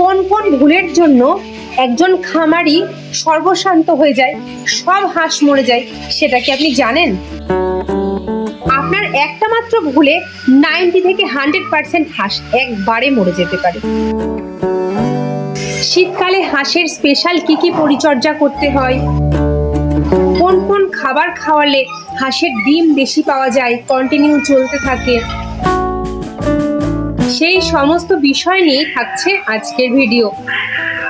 কোন কোন ভুলের জন্য একজন খামারি সর্বশান্ত হয়ে যায়, সব হাঁস মরে যায়, সেটা কি আপনি জানেন? আপনার একটা মাত্র ভুলে নাইনটি থেকে হান্ড্রেড পার্সেন্ট হাঁস একবারে মরে যেতে পারে। শীতকালে হাঁসের স্পেশাল কি কি পরিচর্যা করতে হয়? কোন কোন খাবার খাওয়ালে হাঁসের ডিম বেশি পাওয়া যায় কন্টিনিউ চলতে থাকে? সেই সমস্ত বিষয় নিয়ে থাকছে আজকের ভিডিও।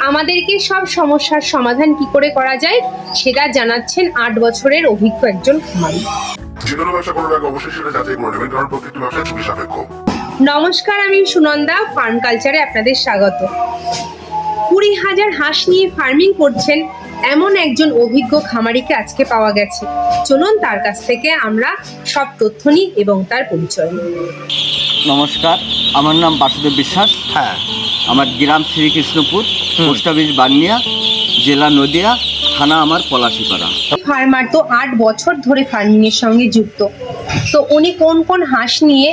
আমাদেরকে সব সমস্যার সমাধান কি করে করা যায় সেটা জানাচ্ছেন আট বছরের অভিজ্ঞ একজন খামারি। যে কোনো ব্যবসা করার আগে অবশ্যই সেটা যাচাই করে নেবেন কারণ প্রত্যেকটি ব্যবসা ঝুঁকি সাপেক্ষ। নমস্কার আমি সুনন্দা ফার্ম কালচারে আপনাদের স্বাগত। কুড়ি হাজার হাঁস নিয়ে ফার্মিং করছেন এমন একজন অভিজ্ঞ খামারিকে আজকে পাওয়া গেছে। চলুন তার কাছ থেকে আমরা সব তথ্য নিই এবং তার পরিচয় নিই। নমস্কার। আমার নাম বাসুদেব বিশ্বাস। হ্যাঁ। আমার গ্রাম শ্রীকৃষ্ণপুর পোস্ট অফিস বানিয়া জেলা নদিয়া থানা আমার পলাশিপাড়া। ফার্মার তো আট বছর ধরে ফার্মিং এর সঙ্গে যুক্ত। তো উনি কোন কোন হাঁস নিয়ে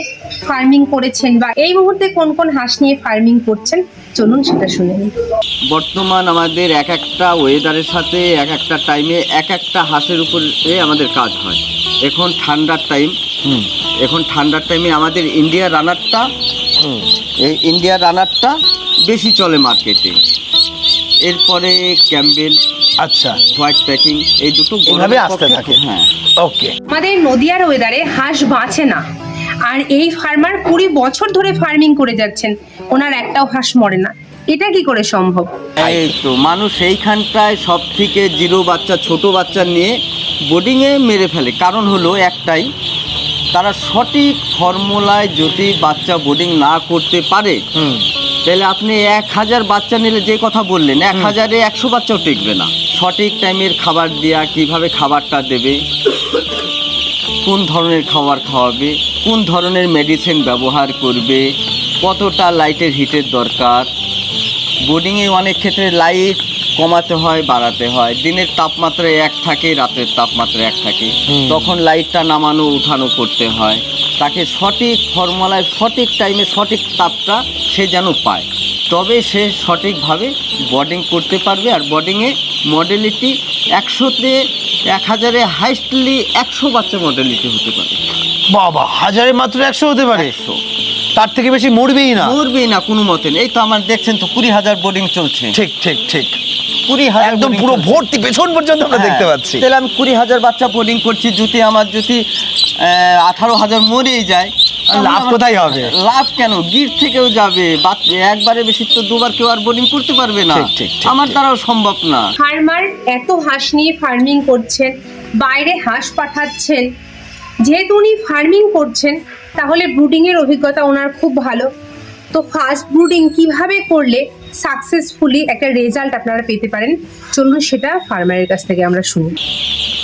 ফার্মিং করেছেন বা এই মুহূর্তে কোন কোন হাঁস নিয়ে ফার্মিং করছেন চলুন সেটা শুনে নিই। বর্তমান আমাদের এক একটা ওয়েদারের সাথে এক একটা টাইমে এক একটা হাঁসের উপরে আমাদের কাজ হয়। এখন ঠান্ডার টাইম এখন ঠান্ডার টাইমে আমাদের ইন্ডিয়া রানারটা হুম। এই ইন্ডিয়া রানারটা বেশি চলে মার্কেটে এরপরে ক্যাম্বেল আচ্ছা। হোয়াইট প্যাকিং এই দুটো গরমের আসতে থাকে। হ্যাঁ। ওকে আমাদের নদিয়ার ওয়েদারে হাঁস বাঁচে না। আর এই ফার্মার কুড়ি বছর ধরে ফার্মিং করে যাচ্ছেন। ওনার একটাও হাঁস মরে না। এটা কি করে সম্ভব? এই তো মানুষ এইখানটায় সব থেকে জিরো বাচ্চা ছোট বাচ্চা নিয়ে বোর্ডিংয়ে মেরে ফেলে। কারণ হলো একটাই তারা সঠিক ফর্মুলায় যদি বাচ্চা বোর্ডিং না করতে পারে তাহলে আপনি এক হাজার বাচ্চা নিলে যে কথা বললেন এক হাজারে একশো বাচ্চাও টিকবে না। সঠিক টাইমের খাবার দেওয়া কীভাবে খাবারটা দেবে কোন ধরনের খাবার খাওয়াবে কোন ধরনের মেডিসিন ব্যবহার করবে কতটা লাইটের হিটের দরকার। বোর্ডিংয়ে অনেক ক্ষেত্রে লাইট কমাতে হয় বাড়াতে হয়। দিনের তাপমাত্রা এক থাকে রাতের তাপমাত্রা এক থাকে। তখন লাইটটা নামানো উঠানো করতে হয়। তাকে সঠিক ফর্মুলায় সঠিক টাইমে সঠিক তাপটা সে যেন পায়। তবে সে সঠিকভাবে বোর্ডিং করতে পারবে আর বোর্ডিংয়ে মডেলিটি একশোতে এক হাজারে হাইস্টলি একশো বাচ্চা মডেলিটি হতে পারে। বাবা হাজারে মাত্র একশো হতে পারে? একশো। তার থেকে বেশি মরবেই না। মরবেই না কোনো মতে। এই তো আমার দেখছেন তো কুড়ি হাজার বোর্ডিং চলছে। ঠিক ঠিক ঠিক। কুড়ি হাজার একদম পুরো। ভর্তি পেছন পর্যন্ত আমরা হ্যাঁ, দেখতে পাচ্ছি তাহলে আমি কুড়ি হাজার বাচ্চা বোর্ডিং করছি যদি আমার যদি আঠারো হাজার মরেই যায় লাভ কোথায় হবে? লাভ কেন গির থেকেও যাবে একবারে বেশি তো দুবার কেউ আর বোর্ডিং করতে পারবে না আমার। দ্বারাও সম্ভব না ফার্মার এত হাঁস নিয়ে ফার্মিং করছেন বাইরে হাঁস পাঠাচ্ছেন যেহেতু উনি ফার্মিং করছেন তাহলে ব্রুডিং এর অভিজ্ঞতা ওনার খুব ভালো তো ফার্স্ট ব্রুডিং কীভাবে করলে সাকসেসফুলি একটা রেজাল্ট আপনারা পেতে পারেন? চলুন সেটা ফার্মারের কাছ থেকে আমরা শুনি।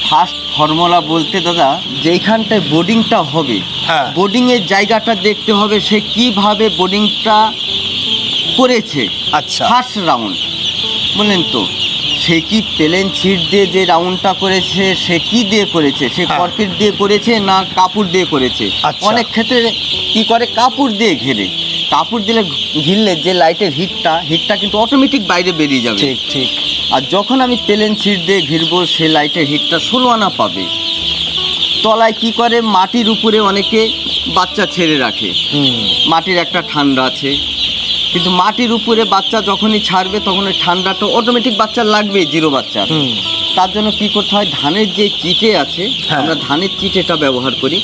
ফার্স্ট ফর্মুলা বলতে দাদা যেইখানটায় বোর্ডিংটা হবে হ্যাঁ। বোর্ডিংয়ের জায়গাটা দেখতে হবে সে কীভাবে বোর্ডিংটা করেছে। আচ্ছা। ফার্স্ট রাউন্ড বললেন তো? সে কি প্লেন ছিট দিয়ে যে রাউন্ডটা করেছে সে কি দিয়ে করেছে? সে হ্যাঁ। কর্কিট দিয়ে করেছে না কাপড় দিয়ে করেছে? আচ্ছা। অনেক ক্ষেত্রে কি করে? কাপড় দিয়ে ঘিরে। কাপড় দিলে ঘিরলে যে লাইটের হিটটা হিটটা কিন্তু অটোমেটিক বাইরে বেরিয়ে যাবে। ঠিক ঠিক। আর যখন আমি প্লেন ছিট দিয়ে ঘিরবো সে লাইটের হিটটা ষোলো আনা পাবে। তলায় কি করে? মাটির উপরে অনেকে বাচ্চা ছেড়ে রাখে। মাটির একটা ঠান্ডা আছে। কিন্তু মাটির উপরে বাচ্চা যখনই ছাড়বে তখন ওই ঠান্ডাটা অটোমেটিক বাচ্চা লাগবে জিরো বাচ্চা তার জন্য কি করতে হয়? ধানের যে চিটে আছে হ্যাঁ। আমরা ধানের চিটেটা ব্যবহার করি।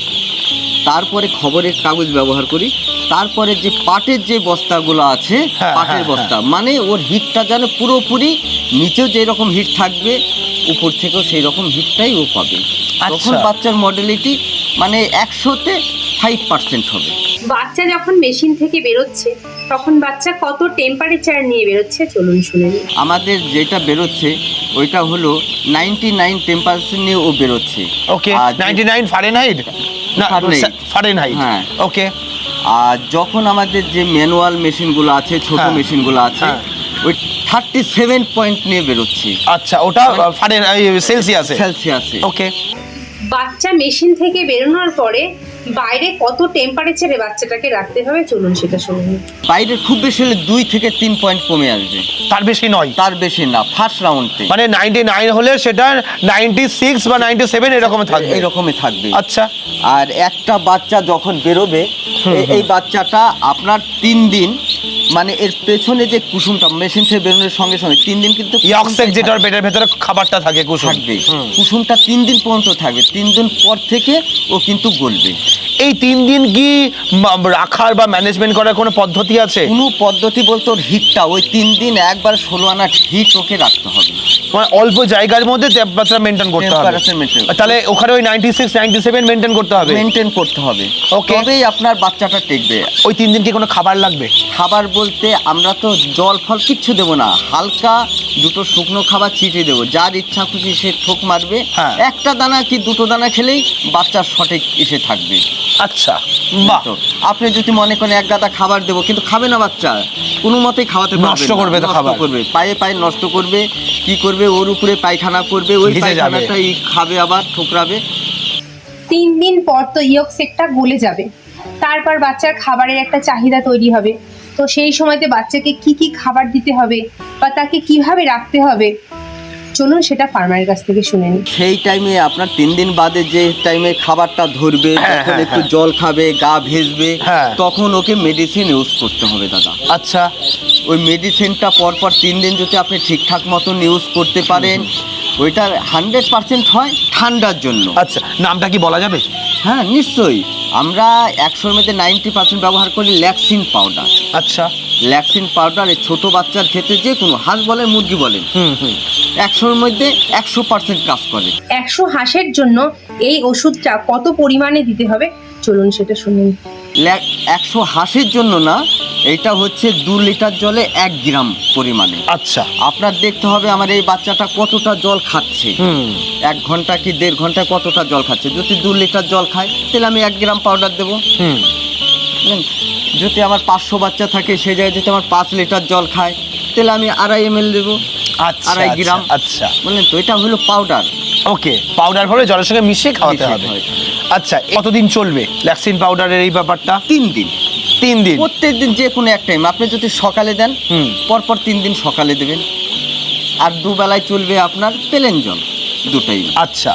তারপরে খবরের কাগজ ব্যবহার করি। তারপরে যে পাটের যে বস্তাগুলো আছে হ্যাঁ, পাটের হ্যাঁ, বস্তা মানে ওর হিটটা যেন পুরোপুরি নিচেও যেই রকম হিট থাকবে উপর থেকেও সেই রকম হিটটাই ও পাবে। তখন আচ্ছা। বাচ্চার মডেলিটি মানে একশোতে ফাইভ পার্সেন্ট হবে। বাচ্চা যখন মেশিন থেকে বেরোচ্ছে তখন বাচ্চা কত টেম্পারেচার নিয়ে বেরোচ্ছে চলুন শুনে আমাদের যেটা বেরোচ্ছে ওইটা হলো নাইনটি নাইন টেম্পারেচার নিয়ে ও বেরোচ্ছে। ওকে আর নাইন 99 ফারেনহাইট না। ফারেনহাইট হ্যাঁ। ওকে আর যখন আমাদের যে ম্যানুয়াল মেশিনগুলো আছে ছোট হ্যাঁ। মেশিনগুলো আছে হ্যাঁ। ওই থার্টি সেভেন পয়েন্ট নিয়ে বেরোচ্ছি আচ্ছা ওটা ফারেন সেলসিয়াসে সেলসিয়াসে ওকে বাচ্চা মেশিন থেকে বেরোনোর পরে বাইরে কত টেম্পারেচারে বাচ্চাটাকে রাখতে হবে? চলুন সেটা শুনুন বাইরে খুব বেশি হলে দুই থেকে তিন পয়েন্ট কমে আসবে। তার বেশি নয়। তার বেশি না ফার্স্ট রাউন্ডে মানে নাইনটি নাইন হলে সেটা নাইনটি সিক্স বা নাইনটি সেভেন এরকম থাকবে। এরকমই থাকবে। আচ্ছা। আর একটা বাচ্চা যখন বেরোবে এই বাচ্চাটা আপনার তিন দিন মানে এর পেছনে যে কুসুমটা মেশিন থেকে বেরোনোর সঙ্গে সঙ্গে তিন দিন কিন্তু ইয়ক্সেক যেটার পেটের ভেতরে খাবারটা থাকে কুসুম। থাকবে কুসুমটা তিন দিন পর্যন্ত থাকবে। তিন দিন পর থেকে ও কিন্তু গলবে। এই তিন দিন কি রাখার বা ম্যানেজমেন্ট করার কোনো পদ্ধতি আছে? কোনো পদ্ধতি বলতে ওর হিটটা ওই তিন দিন একবার ষোলো আনা হিট ওকে রাখতে হবে। মানে অল্প জায়গার মধ্যে তাপমাত্রা মেনটেন করতে হবে। তাহলে ওখানে ওই ninety six ninety seven maintain করতে হবে? মেনটেন করতে হবে। Okay. তবেই আপনার বাচ্চাটা টেকবে। ওই তিন দিন কি কোনো খাবার লাগবে? খাবার বলতে আমরা তো জল ফল কিচ্ছু দেবো না। হালকা দুটো শুকনো খাবার ছিটিয়ে দেবো। যার ইচ্ছা খুশি সে ঠোক মারবে। হ্যাঁ। একটা দানা কি দুটো দানা খেলেই বাচ্চা সঠিক এসে থাকবে। আচ্ছা বাহ। আপনি যদি মনে করেন এক গাদা খাবার দেবো কিন্তু খাবে না বাচ্চা। কোনো মতেই খাওয়াতে নষ্ট করবে তো খাবার। করবে। পায়ে পায়ে নষ্ট করবে কি করবে ওর উপরে পায়খানা করবে ওই। পায়খানাটাই খাবে আবার ঠোকরাবে। তিন দিন পর তো ইয়কসেকটা গলে যাবে। তারপর বাচ্চার খাবারের একটা চাহিদা তৈরি হবে। তো সেই সময়তে বাচ্চাকে কি কি খাবার দিতে হবে বা তাকে কীভাবে রাখতে হবে চলুন সেটা ফার্মারের কাছ থেকে শুনে নিই। সেই টাইমে আপনার তিন দিন বাদে যে টাইমে খাবারটা ধরবে হ্যাঁ, তখন হ্যাঁ, একটু হ্যাঁ। জল খাবে গা ভেজবে হ্যাঁ। তখন ওকে মেডিসিন ইউজ করতে হবে দাদা। আচ্ছা। ওই মেডিসিনটা পরপর তিন দিন যদি আপনি ঠিকঠাক মতন ইউজ করতে পারেন ওইটা হান্ড্রেড পার্সেন্ট হয় ঠান্ডার জন্য। আচ্ছা নামটা কি বলা যাবে? হ্যাঁ নিশ্চয়ই। আমরা একশোর মধ্যে নাইনটি পার্সেন্ট ব্যবহার করি ল্যাক্সিন পাউডার আচ্ছা। ল্যাক্সিন পাউডার এই ছোটো বাচ্চার ক্ষেত্রে যে কোনো হাঁস বলেন মুরগি বলেন হুম হুম। একশোর মধ্যে একশো পার্সেন্ট কাজ করে। একশো হাঁসের জন্য এই ওষুধটা কত পরিমাণে দিতে হবে? চলুন সেটা শুনুন একশো হাঁসের জন্য না এটা হচ্ছে দু লিটার জলে এক গ্রাম পরিমাণে। আচ্ছা। আপনার দেখতে হবে আমার এই বাচ্চাটা কতটা জল খাচ্ছে। হুম। এক ঘণ্টা কি দেড় ঘণ্টা কতটা জল খাচ্ছে? যদি দু লিটার জল খায় তাহলে আমি এক গ্রাম পাউডার দেবো? যদি আমার পাঁচশো বাচ্চা থাকে সে জায়গায় যদি আমার পাঁচ লিটার জল খায় তাহলে আমি আড়াই এম এল দেবো আচ্ছা আড়াই আচ্ছা, গ্রাম। আচ্ছা। বললেন তো এটা হলো পাউডার ওকে পাউডার করে জলের সঙ্গে মিশিয়ে খাওয়াতে হবে। আচ্ছা কতদিন চলবে ল্যাক্সিন পাউডারের এই ব্যাপারটা? তিন দিন। তিন দিন। প্রত্যেক দিন যে কোনো এক টাইম আপনি যদি সকালে দেন হুম। পরপর তিন দিন সকালে দেবেন। আর দুবেলায় চলবে আপনার প্লেন জল দুটাই। আচ্ছা।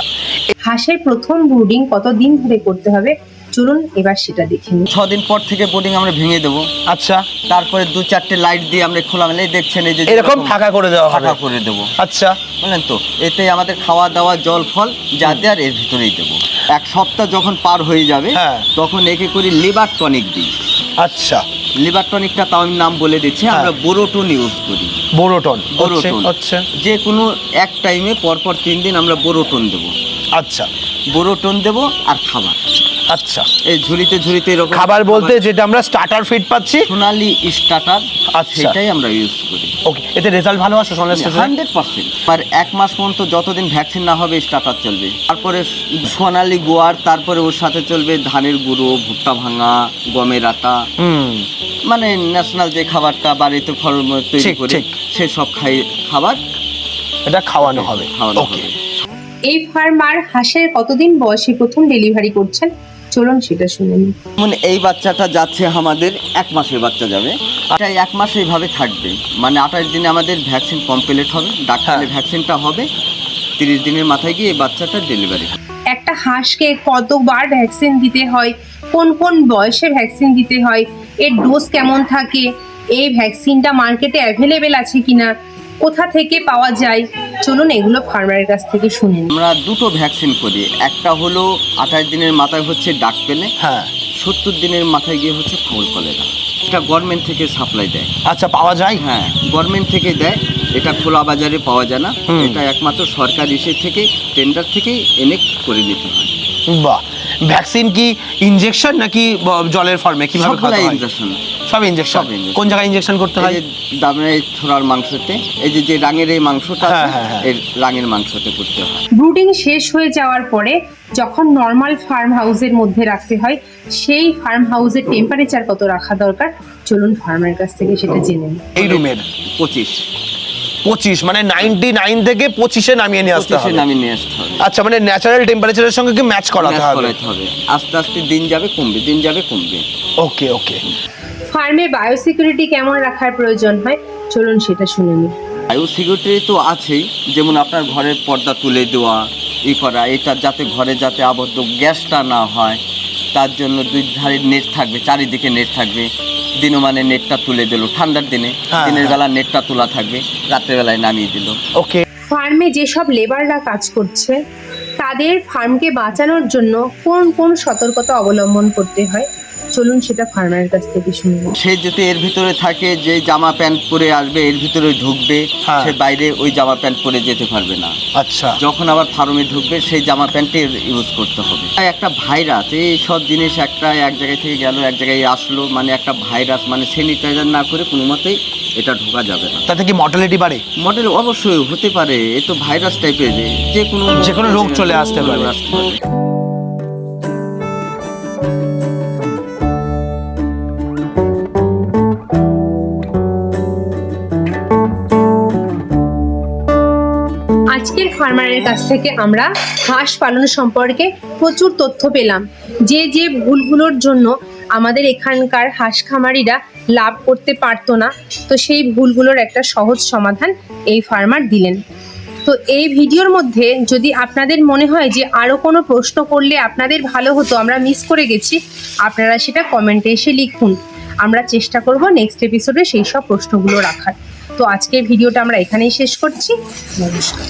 হাঁসের প্রথম ব্রুডিং কত দিন ধরে করতে হবে? চলুন এবার সেটা দেখে নিই। ছ দিন পর থেকে বোর্ডিং আমরা ভেঙে দেবো। আচ্ছা তারপরে দু চারটে লাইট দিয়ে আমরা খোলা মেলে দেখছেন এই যে এরকম ফাঁকা করে দেওয়া ফাঁকা করে দেবো। আচ্ছা। বুঝলেন তো এতে আমাদের খাওয়া দাওয়া জল ফল যা দেওয়ার এর ভিতরেই দেবো। এক সপ্তাহ যখন পার হয়ে যাবে হ্যাঁ। তখন একে করি লিভার টনিক দিই। আচ্ছা। লিভার টনিকটা তাও আমি নাম বলে দিচ্ছি হ্যাঁ। আমরা বোরোটন ইউজ করি। বোরোটন বোরোটন হচ্ছে যে কোনো এক টাইমে পরপর তিন দিন আমরা বোরোটন দেবো। আচ্ছা। বোরোটন দেবো আর খাবার। আচ্ছা। এই ঝুড়িতে ঝুড়িতে এরকম খাবার বলতে যেটা আমরা স্টার্টার ফিড পাচ্ছি। সোনালি স্টার্টার আচ্ছা। সেটাই আমরা ইউজ করি। ওকে এতে রেজাল্ট ভালো আসে সোনালি হান্ড্রেড পার্সেন্ট। আর এক মাস পর্যন্ত যতদিন ভ্যাকসিন না হবে স্টার্টার চলবে। তারপরে সোনালি গোয়ার তারপরে ওর সাথে চলবে ধানের গুঁড়ো ভুট্টা ভাঙা গমের আটা। হুম। মানে ন্যাশনাল যে খাবারটা বাড়িতে ফল তৈরি করে ঠিক। সেসব খাই খাবার এটা খাওয়ানো হবে। খাওয়ানো ওকে হবে। এই ফার্মার হাঁসের কতদিন বয়সে প্রথম ডেলিভারি করছেন? চলুন সেটা শুনে নিই। যেমন এই বাচ্চাটা যাচ্ছে আমাদের এক মাসের বাচ্চা যাবে। এটা এক মাস এইভাবে থাকবে। মানে আঠাশ দিনে আমাদের ভ্যাকসিন কমপ্লিট হবে ডাক্তারের হ্যাঁ। ভ্যাকসিনটা হবে তিরিশ দিনের মাথায় গিয়ে এই বাচ্চাটা ডেলিভারি একটা হাঁসকে কতবার ভ্যাকসিন দিতে হয় কোন কোন বয়সে ভ্যাকসিন দিতে হয় এর ডোজ কেমন থাকে এই ভ্যাকসিনটা মার্কেটে অ্যাভেলেবেল আছে কিনা কোথা থেকে পাওয়া যায়? চলুন এগুলো ফার্মারের কাছ থেকে শুনে আমরা দুটো ভ্যাকসিন করি। একটা হলো আঠাশ দিনের মাথায় হচ্ছে ডাক পেলে হ্যাঁ। সত্তর দিনের মাথায় গিয়ে হচ্ছে ফাউল কলেরা এটা গভর্নমেন্ট থেকে সাপ্লাই দেয়। আচ্ছা পাওয়া যায়? হ্যাঁ গভর্নমেন্ট থেকে দেয়। এটা খোলা বাজারে পাওয়া যায় না। এটা একমাত্র সরকার ইসে থেকে টেন্ডার থেকেই এনে করে নিতে হয়। বাহ। ভ্যাকসিন কি ইনজেকশন নাকি জলের ফর্মে কীভাবে? ইঞ্জেকশন সব ইনজেকশন কোন জায়গায় ইনজেকশন করতে হয়? দামের এই থোড়ার মাংসতে এই যে যে রাঙের এই মাংসটা আছে, হ্যাঁ, হ্যাঁ, হ্যাঁ। এই রাঙের মাংসতে করতে হয়। ব্রুডিং শেষ হয়ে যাওয়ার পরে যখন নর্মাল ফার্ম হাউসের মধ্যে রাখতে হয় সেই ফার্ম হাউসের টেম্পারেচার কত রাখা দরকার? চলুন ফার্মের কাছ থেকে সেটা জেনে এই রুমের? পঁচিশ। পঁচিশ মানে নাইনটি নাইন থেকে পঁচিশে নামিয়ে নিয়ে আসতে হবে। নামিয়ে নিয়ে আসতে হবে। আচ্ছা মানে ন্যাচারাল টেম্পারেচারের সঙ্গে কি ম্যাচ করাতে হবে? আস্তে আস্তে দিন যাবে কমবে দিন যাবে কমবে। ওকে ওকে ফার্মে বায়োসিকিউরিটি কেমন রাখার প্রয়োজন হয়? চলুন সেটা শুনে নিই। বায়ু সিকিউরিটি তো আছেই যেমন আপনার ঘরের পর্দা তুলে দেওয়া ই করা এটা যাতে ঘরে যাতে আবদ্ধ গ্যাসটা না হয় তার জন্য দুই ধারে নেট থাকবে চারিদিকে নেট থাকবে দিনমানে নেটটা তুলে দিল ঠান্ডার দিনে হ্যাঁ, দিনের হ্যাঁ। বেলা নেটটা তোলা থাকবে রাত্রেবেলায় নামিয়ে দিল। ওকে। ফার্মে যেসব লেবাররা কাজ করছে তাদের ফার্মকে বাঁচানোর জন্য কোন কোন সতর্কতা অবলম্বন করতে হয়? চলুন সেটা ফার্মারের কাছ থেকে শুনে। নিই সে যদি এর ভিতরে থাকে যে জামা প্যান্ট পরে আসবে এর ভিতরে ঢুকবে হ্যাঁ। সে বাইরে ওই জামা প্যান্ট পরে যেতে পারবে না। আচ্ছা। যখন আবার ফার্মে ঢুকবে সেই জামা প্যান্টের ইউজ করতে হবে। একটা ভাইরাস এই সব জিনিস একটা এক জায়গায় থেকে গেল এক জায়গায় আসলো মানে একটা ভাইরাস মানে স্যানিটাইজার না করে কোনো মতেই এটা ঢোকা যাবে না। তাতে কি মর্টালিটি বাড়ে? মডেল অবশ্যই হতে পারে এ তো ভাইরাস টাইপের যে কোনো যে কোনো রোগ চলে আসতে পারে। আসতে পারে। ফার্মারের কাছ থেকে আমরা হাঁস পালন সম্পর্কে প্রচুর তথ্য পেলাম। যে যে ভুলগুলোর জন্য আমাদের এখানকার হাঁস খামারিরা লাভ করতে পারতো না, তো সেই ভুলগুলোর একটা সহজ সমাধান এই ফার্মার দিলেন। তো এই ভিডিওর মধ্যে যদি আপনাদের মনে হয় যে আরও কোনো প্রশ্ন করলে আপনাদের ভালো হতো, আমরা মিস করে গেছি, আপনারা সেটা কমেন্টে এসে লিখুন। আমরা চেষ্টা করব নেক্সট এপিসোডে সেই সব প্রশ্নগুলো রাখার। তো আজকের ভিডিওটা আমরা এখানেই শেষ করছি। নমস্কার।